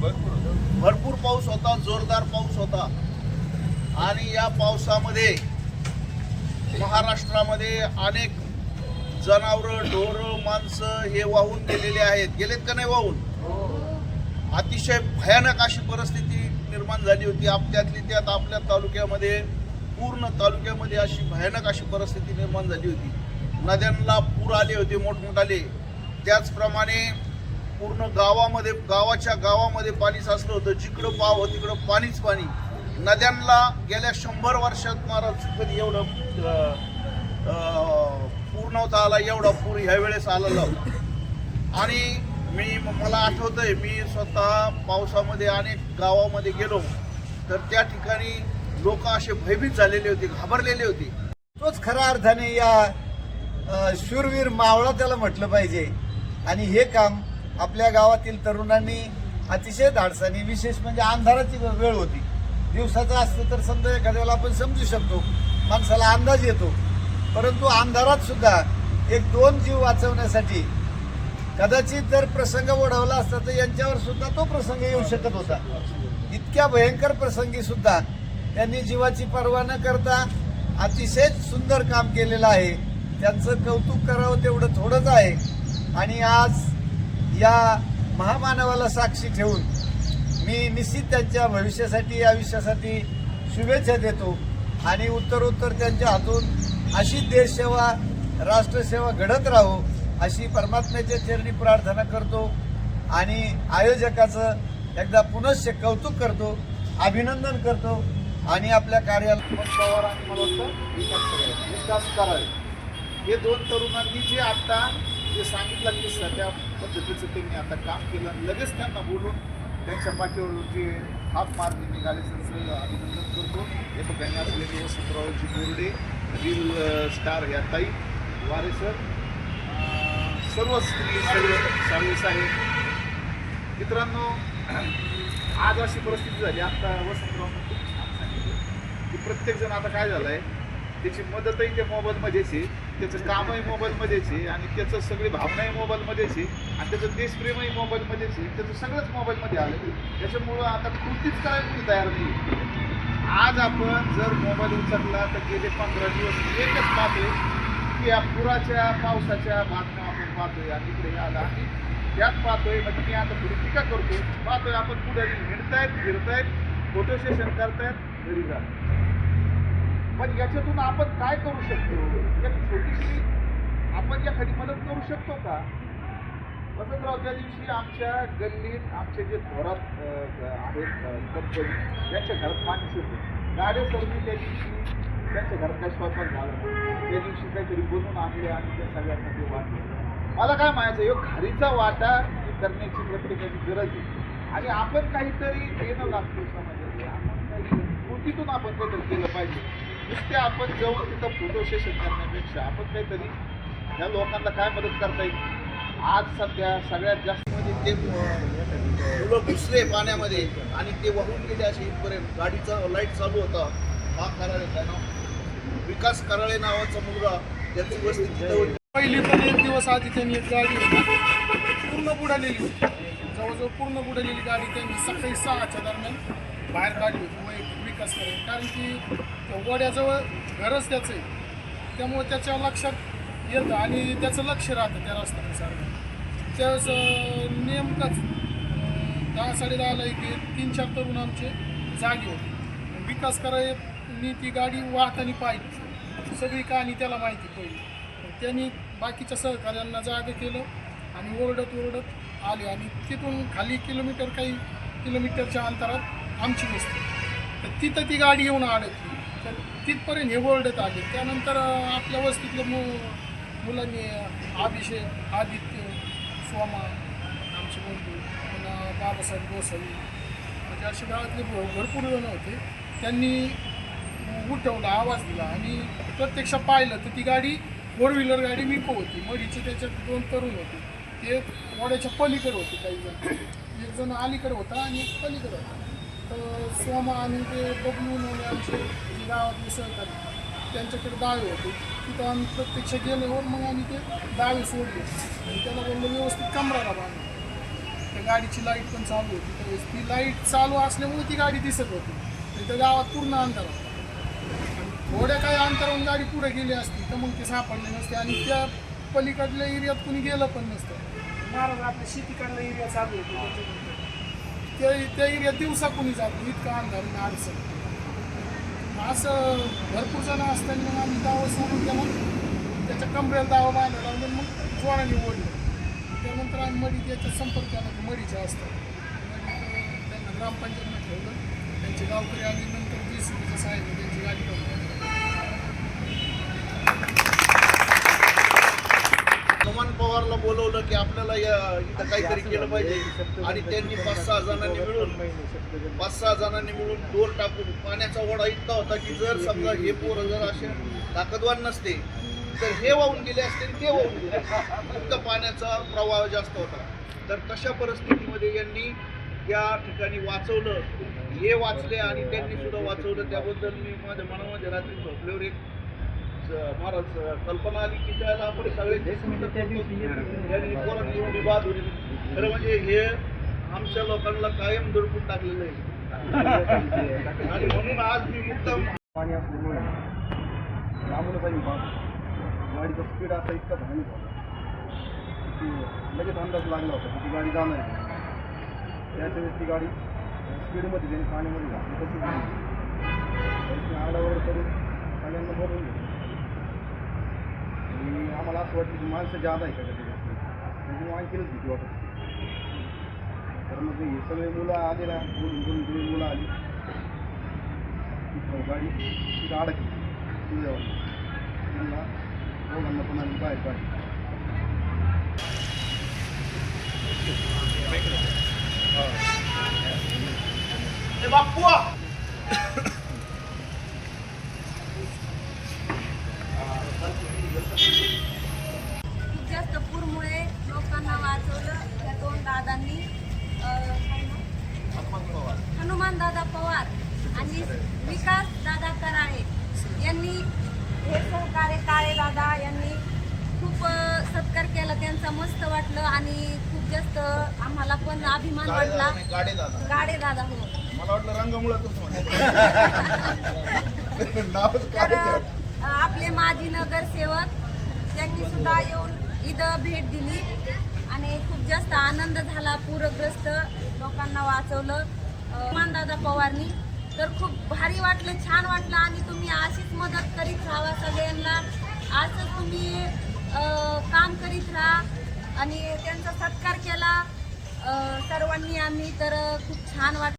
भरपूर पाऊस होता जोरदार पाऊस होता. आणि या पावसामध्ये महाराष्ट्रामध्ये अनेक जनावरं ढोरं माणसं हे वाहून गेलेले आहेत. गेलेत का नाही वाहून? अतिशय भयानक अशी परिस्थिती निर्माण झाली होती. आपल्यातली त्यात आपल्या तालुक्यामध्ये पूर्ण तालुक्यामध्ये अशी भयानक अशी परिस्थिती निर्माण झाली होती. नद्यांना पूर आले होते मोठमोठाले. त्याचप्रमाणे पूर्ण गावामध्ये गावाच्या गावामध्ये पाणी साचलं होतं. जिकडं पाव तिकडं पाणीच पाणी. नद्यांना गेल्या शंभर वर्षात महाराज कधी एवढं पूर्ण होता आला एवढा पूर ह्या वेळेस आलेला होता. आणि मी मला आठवतंय मी स्वतः पावसामध्ये अनेक गावामध्ये गेलो. तर त्या ठिकाणी लोक असे भयभीत झालेले होते घाबरलेले होते. तोच खऱ्या अर्थाने या शूरवीर मावळा त्याला म्हटलं पाहिजे. आणि हे काम आपल्या गावातील तरुणांनी अतिशय धाडसाने विशेष म्हणजे अंधाराची वेळ होती. दिवसाचं असतं तर समजा एखाद्या वेळेला आपण समजू शकतो माणसाला अंदाज येतो. परंतु अंधारात सुद्धा एक दोन जीव वाचवण्यासाठी कदाचित जर प्रसंग ओढवला असता तर यांच्यावर सुद्धा तो प्रसंग येऊ शकत होता. इतक्या भयंकर प्रसंगी सुद्धा त्यांनी जीवाची पर्वा न करता अतिशय सुंदर काम केलेलं आहे. त्यांचं कौतुक करावं तेवढं थोडंच आहे. आणि आज या महामानवाला साक्षी ठेवून मी निश्चित त्यांच्या भविष्यासाठी आयुष्यासाठी शुभेच्छा देतो. आणि उत्तरोत्तर त्यांच्या हातून अशी देशसेवा राष्ट्रसेवा घडत राहो अशी परमात्म्याच्या चरणी प्रार्थना करतो. आणि आयोजकाचं एकदा पुनश्च कौतुक करतो अभिनंदन करतो. आणि आपल्या कार्याला पवार आणि मला वाटतं विकास करावे. हे दोन तरुणांनी जे आता जे सांगितलं की सध्या पद्धतीचं त्यांनी आता काम केलं आणि लगेच त्यांना बोलून त्यांच्या पाठीवर जे हात मारले निघाले त्यांचं अभिनंदन करतो. हे बघायला असलेले वसंतरावजी बोर्डे रील स्टार या ताई वारे सर. सर्व स्त्री सर्व साळवे साहेब. मित्रांनो आज अशी परिस्थिती झाली. आता वसंतराव खूप छान सांगितलं. की प्रत्येकजण आता काय झालं आहे त्याची मदतही त्या मोबाईलमध्येच आहे. त्याचं कामही मोबाईलमध्येच आहे आणि त्याचं सगळी भावनाही मोबाईलमध्येच आहे आणि त्याचं देशप्रेमही मोबाईलमध्येच आहे. त्याचं सगळंच मोबाईलमध्ये आलं त्याच्यामुळं आता कृतीच करायला कोणी तयार नाही आज आपण जर मोबाईल उचलला तर गेले पंधरा दिवस एकच पाहतोय की या पुराच्या पावसाच्या बातम्या आपण पाहतोय आणि इकडे आला आलं आणि त्यात पाहतोय म्हणजे मी आता थोडी टीका करतो पाहतोय आपण पुढे हिंडतायत फिरतायत फोटो सेशन करतायत घरी जात पण याच्यातून आपण काय करू शकतो? या छोटीशी आपण याखाली मदत करू शकतो का? वसंतराव त्या दिवशी आमच्या गल्लीत आमचे जे घरात आहेत कंपनी यांच्या घरात पाणी शिरलं. गाड्या सरली त्या दिवशी त्यांच्या घरात काय स्वयंपाक झाला त्या दिवशी काहीतरी बनवून आणले आणि त्या सगळ्यांना ते वाटले मला काय म्हणायचं ह्यो खारीचा वाटा करण्याची प्रत्येकाची गरज आहे. आणि आपण काहीतरी देणं लागतो समाजाला आपण काहीतरी कृतीतून आपण काहीतरी केलं पाहिजे. नुसते आपण जवळ तिथं फोटो सेशन करण्यापेक्षा आपण काहीतरी ह्या लोकांना काय मदत करता येईल? आज सध्या सगळ्यात जास्त म्हणजे ते मुलं घुसले पाण्यामध्ये आणि ते वाहून गेले असे इथपर्यंत गाडीचा लाइट चालू होता. हा कराळे काय नाव विकास कराळे नावाचा मुलगा त्याची वस्ती तिथं होती. पहिली पण एक दिवस आधी त्यांनी एक गाडी पूर्ण बुडालेली होती. जवळजवळ पूर्ण बुडालेली गाडी त्यांनी सकाळी सहाच्या दरम्यान बाहेर काढली होती. विकास करेल. कारण की वड्याजवळ घरच त्याचं आहे. त्यामुळे त्याच्या लक्षात येतं आणि त्याचं लक्ष राहतं त्या रस्त्याने सारखं. त्यावेळेस अं, नेमकंच अं, दहा साडेदहाला एक तीन चार तरुण आमचे जागे होते. विकास करायनी ती गाडी वाहताना पाहिली सगळी कहाणी त्याला माहिती पहिली त्यांनी बाकीच्या सहकार्यांना जागे केलं आणि ओरडत ओरडत आले. आणि तिथून खाली किलोमीटर काही किलोमीटरच्या अंतरात आमची वस्ती. तर तिथं ती गाडी येऊन अडकली तर तिथपर्यंत हे ओरडत आले. त्यानंतर आपल्या वस्तीतल्या मु मुलांनी अभिषेक आदित्य सोमा आमचे बंधू पुन्हा बाबासाहेब गोसावी म्हणजे असे गावातले भरपूर जण होते. त्यांनी उठवला आवाज दिला आणि प्रत्यक्ष पाहिलं तर ती गाडी फोर व्हीलर गाडी विको होती. मडीचे त्याच्यात दोन तरुण होते. ते वड्याच्या पलीकडे होते काही जण. एक जण अलीकडे होता आणि एक पलीकडे होता. तर सोमा आणि ते बबलू म्हणून आमचे गावात गावातले सहकारी त्यांच्याकडे दावे होते. तिथं आम्ही प्रत्यक्ष गेल्यावर मग आम्ही ते दावे सोडले. आणि त्याला बोललो व्यवस्थित कमराला बांधलं त्या गाडीची लाइट पण चालू होती. त्यावेळेस ती लाइट चालू असल्यामुळे ती गाडी दिसत होती. आणि त्या गावात पूर्ण अंधार होता. थोड्या काही अंतरावरून गाडी पुढे गेली असती तर मग ते सापडले नसते आणि त्या पलीकडल्या एरियात कुणी गेलं पण नसतं. महाराज आपल्या शेतीकडला एरिया चालू होतो. ते त्या त्या दिवसा कोणी जात इतका अंधार अडचण असं भरपूर जण असताना मग आम्ही दावा सोडून त्याला त्याच्या कमरेला दावा बांधायला लावून मग जोराने ओढलं. त्यानंतर आम्ही मडी त्याच्या संपर्क केला की मडीच्या असतात त्यांना ग्रामपंचायतनं ठेवलं. त्यांचे गावकरी आले नंतर जे सी बीच्या साहेब त्यांची गाडी ठेवली पवारला बोलवलं की आपल्याला या- इथं काहीतरी केलं पाहिजे. आणि त्यांनी पाच सहा जणांनी मिळून पाच सहा जणांनी मिळून दोर टाकून पाण्याचा ओढा इतका होता की जर समजा हे पोरं जर असे ताकदवान नसते तर हे वाहून गेले असते आणि ते वाहून गेले. इतका पाण्याचा प्रवाह जास्त होता. तर तशा परिस्थितीमध्ये यांनी त्या ठिकाणी वाचवलं. हे वाचले आणि त्यांनी सुद्धा वाचवलं. त्याबद्दल मी माझ्या मनामध्ये रात्री झोपल्यावर एक महाराज कल्पना आली की त्याला आपण सगळे एवढी बाद होती. खरं म्हणजे हे आमच्या लोकांना कायम दडपून टाकलेलं आहे. आणि म्हणून आज मी मुद्दाम पाणी असल्यामुळे पाहतो गाडीचा स्पीड असा इतका भयानक की लगेच अंदाज लागला होता की ती गाडी जाणार आहे. त्याच्या वेळेस ती गाडी स्पीडमध्ये त्यांनी पाण्यामध्ये घातली तशी आडावर करून सगळ्यांना बोलवून घेतलं. आणि आम्हाला असं वाटतं की माणसं जादा आहे का त्याच्यात म्हणजे आणखीनच भीती वाटत होती. तर मग हे सगळे मुलं आले ना बोलून बोलून सगळी मुलं आली. गाडी तिथं अडकली. तुझ्यावर त्यांना दोघांना पण आम्ही बाहेर काढली. ए बाप्पू! दादा पवार आणि विकास दादा कराळे यांनी हे सहकार्य काळे दादा यांनी खूप सत्कार केला. त्यांचा मस्त वाटलं आणि खूप जास्त आम्हाला पण अभिमान वाटला. गाडी दादा. गाडे दादा हो. मला वाटलं रंगमुळातच आपले माजी नगरसेवक त्यांनी सुद्धा येऊन इथं भेट दिली आणि खूप जास्त आनंद झाला. पूरग्रस्त लोकांना वाचवलं. दादा पवारनी. तर खूप भारी वाटलं छान वाटलं आणि तुम्ही अशीच मदत करीत राहा सगळ्यांना. असंच तुम्ही काम करीत राहा आणि त्यांचा सत्कार केला. सर्वांनी आम्ही तर खूप छान वाटलं.